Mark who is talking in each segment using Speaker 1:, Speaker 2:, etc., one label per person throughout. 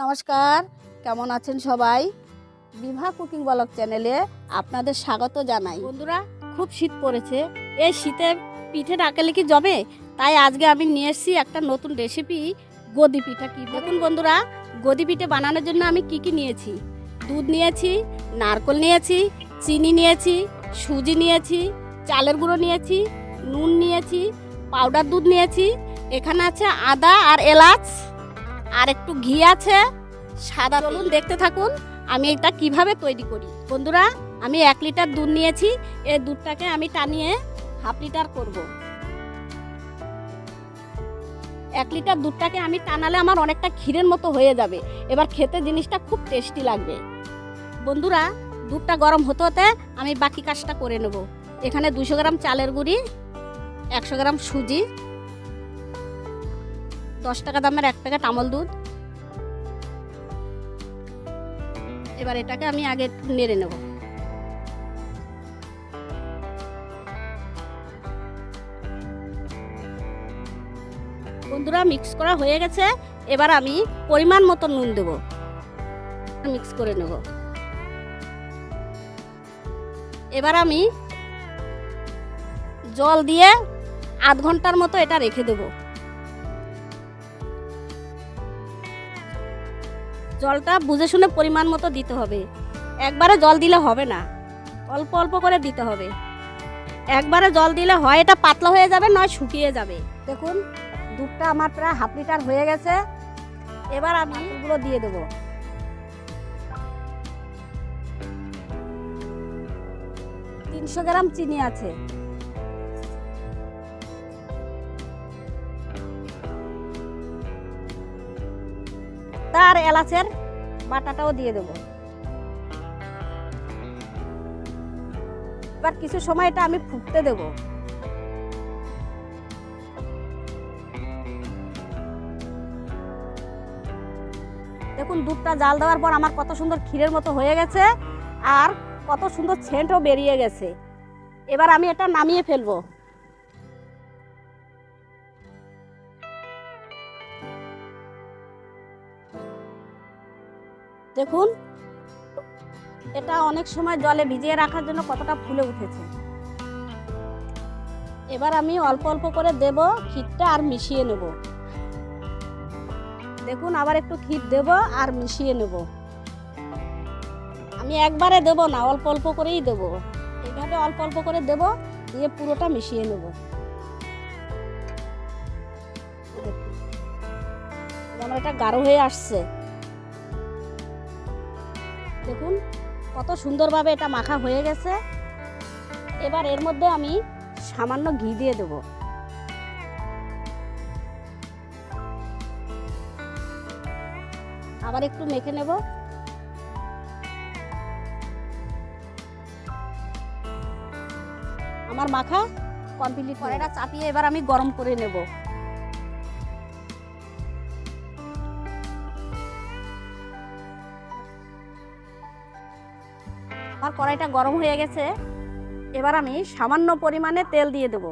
Speaker 1: নমস্কার, কেমন আছেন সবাই? বিভা কুকিং ব্লগ চ্যানেলে আপনাদের স্বাগত জানাই। বন্ধুরা, খুব শীত পড়েছে। এই শীতে পিঠে ডাকালে কি জমে? তাই আজকে আমি নিয়ে এসেছি একটা নতুন রেসিপি গদি পিঠা কি? দেখুন বন্ধুরা, গদি পিঠে বানানোর জন্য আমি কি কি নিয়েছি? দুধ নিয়েছি, নারকল নিয়েছি, চিনি নিয়েছি, সুজি নিয়েছি, চালের গুঁড়ো নিয়েছি, নুন নিয়েছি পাউডার দুধ নিয়েছি, এখানে আছে আদা আর এলাচ। আর একটু ঘি আছে, সাদা চলুন দেখতে থাকুন, আমি এটা কীভাবে তৈরি করি। বন্ধুরা, আমি এক লিটার দুধ নিয়েছি এই দুধটাকে আমি টানিয়ে হাফ লিটার করব। এক লিটার দুধটাকে আমি টানালে আমার অনেকটা ক্ষীরের মতো হয়ে যাবে। এবার খেতে জিনিসটা খুব টেস্টি লাগবে। বন্ধুরা, দুধটা গরম হতে হতে আমি বাকি কাজটা করে নেব। এখানে দুশো গ্রাম চালের গুঁড়ি, একশো গ্রাম সুজি দশ টাকা দামের এক প্যাকেট আমল দুধ। এবার এটাকে আমি আগে একটু নেড়ে নেব। বন্ধুরা মিক্স করা হয়ে গেছে। এবার আমি পরিমাণ মতো নুন দেব। মিক্স করে নেব। এবার আমি জল দিয়ে আধ ঘণ্টার মতো এটা রেখে দেবো। জলটা বুঝে শুনে পরিমাণ মতো দিতে হবে। একবারে জল দিলে হবে না। অল্প অল্প করে দিতে হবে। একবারে জল দিলে হয় এটা পাতলা হয়ে যাবে, নয় শুকিয়ে যাবে। দেখুন, দুধটা আমার প্রায় হাফ লিটার হয়ে গেছে। এবার আমি এগুলো দিয়ে দেবো। তিনশো গ্রাম চিনি আছে। তার এলাচের বাটাটাও দিয়ে দেবো। এবার কিছু সময় এটা আমি ফুটতে দেব। দেখুন, দুধটা জাল দেওয়ার পর আমার কত সুন্দর ক্ষীরের মতো হয়ে গেছে আর কত সুন্দর সেন্টও বেরিয়ে গেছে। এবার আমি এটা নামিয়ে ফেলব। দেখুন, এটা অনেক সময় জলে ভিজিয়ে রাখার জন্য কতটা ফুলে উঠেছে। এবার আমি অল্প অল্প করে দেব ক্ষীরটা আর মিশিয়ে নেব। দেখুন, আবার একটু ক্ষীর দেব আর মিশিয়ে নেব। আমি একবারে দেব না, অল্প অল্প করেই দেব। এইভাবে অল্প অল্প করে দেব, দিয়ে পুরোটা মিশিয়ে নেব। আমার এটা গাঢ় হয়ে আসছে। দেখুন কত সুন্দরভাবে এটা মাখা হয়ে গেছে। এবার এর মধ্যে আমি সামান্য ঘি দিয়ে দেব। আবার একটু মেখে নেব। আমার মাখা কমপ্লিট কড়াইটা চাপিয়ে এবার আমি গরম করে নেব। আমার কড়াইটা গরম হয়ে গেছে। এবার আমি সামান্য পরিমাণে তেল দিয়ে দেব।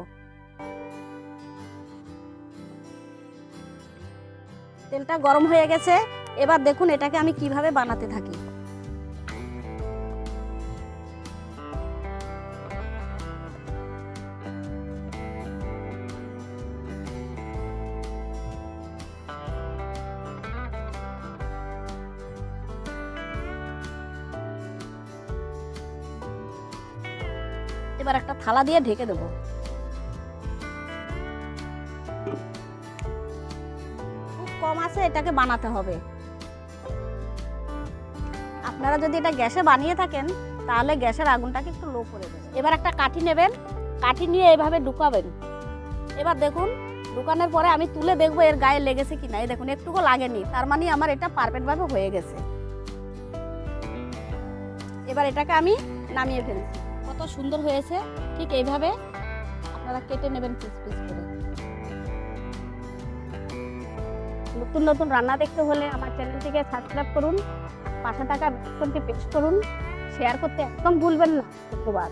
Speaker 1: তেলটা গরম হয়ে গেছে। এবার দেখুন এটাকে আমি কীভাবে বানাতে থাকি। এবার একটা থালা দিয়ে ঢেকে দেবো। খুব কম আছে, এটাকে বানাতে হবে। আপনারা যদি এটা গ্যাসে বানিয়ে থাকেন, তাহলে গ্যাসের আগুনটাকে একটু লো করে দেবেন। এবার একটা কাঠি নেবেন, কাঠি নিয়ে এভাবে ঢুকাবেন। এবার দেখুন, ঢুকানোর পরে আমি তুলে দেখব এর গায়ে লেগেছে কিনা। এই দেখুন, একটুকু লাগেনি, তার মানে আমার এটা পারফেক্টভাবে হয়ে গেছে। এবার এটাকে আমি নামিয়ে ফেলছি। কত সুন্দর হয়েছে। ঠিক এইভাবে আপনারা কেটে নেবেন পিস পিস করে। নতুন নতুন রান্না দেখতে হলে আমার চ্যানেলটিকে সাবস্ক্রাইব করুন, পাশে থাকা বেলকনটি প্রেস করুন শেয়ার করতে একদম ভুলবেন না। ধন্যবাদ।